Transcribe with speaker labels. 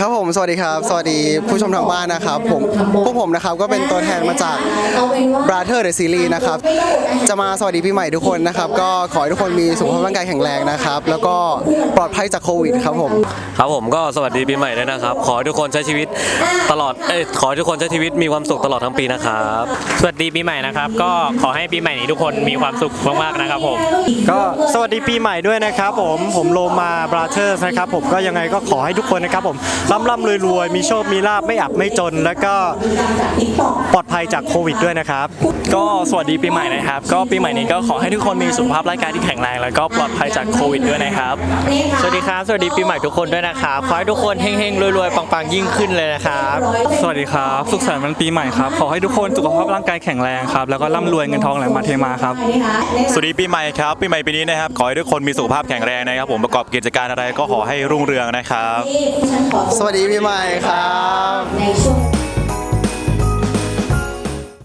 Speaker 1: ครับผมสวัสดีครับ สวัสดีผู้ชมทางบ้านนะครับผมพวกผมนะครับก็เป็นตัวแทนมาจาก Brother the Series นะครับจะมาสวัสดีปีใหม่ทุกคนนะครับ ก็ขอให้ทุกคนมีสุขภาพร่างกายแข็งแรงนะครับ แล้วก็ปลอดภัยจากโควิดครับผม
Speaker 2: ครับผมก็สวัสดีปีใหม่ด้วยนะครับ ขอให้ทุกคนใช้ชีวิตตลอดเอ้ยขอให้ทุกคนใช้ชีวิตมีความสุขตลอดทั้งปีนะครับ
Speaker 3: สวัสดีปีใหม่นะครับ ก็ขอให้ปีใหม่นี้ทุกคนมีความสุขมากๆนะครับผม
Speaker 4: ก็สวัสดีปีใหม่ด้วยนะครับ ผมผมโลมาบราเธอร์นะครับผมก็ยังไงก็ขอให้ทุกคนนะครับผมร่ำร่ำรวยรวยมีโชคมีลาบไม่อับไม่จน แล้วก็ปลอดภัยจากโควิดด้วยนะครับ
Speaker 5: ก็สวัสดีปีใหม่นะครับ ก็ปีใหม่นี้ก็ขอให้ทุกคนมีสุขภาพร่างกายที่แข็งแรง แล้วก็ปลอดภัยจากโควิดด้วยนะครับ
Speaker 3: สวัสดีครับ สวัสดีปีใหม่ทุกคนด้วยนะครับขอให้ทุกคนเฮงๆรวยๆปังๆยิ่งขึ้นเลยนะครับ
Speaker 5: สวัสดีครับ สุขสันต์วันปีใหม่ครับ ขอให้ทุกคนสุขภาพร่างกายแข็งแรงครับ แล้วก็ร่ำรวยเงินทองไหลมาเทมาครับ
Speaker 6: สวัสดีปีใหม่ครับ ปีใหม่ปีนี้นะครับ ขอให้ทุกคนมีสุขภาพแข็งแรงนะครับ ผมประกอบกิจการอะไรก็ขอให้รุ่งเรืองนะครับ
Speaker 1: สวัสดีพี่ใหม่ครับ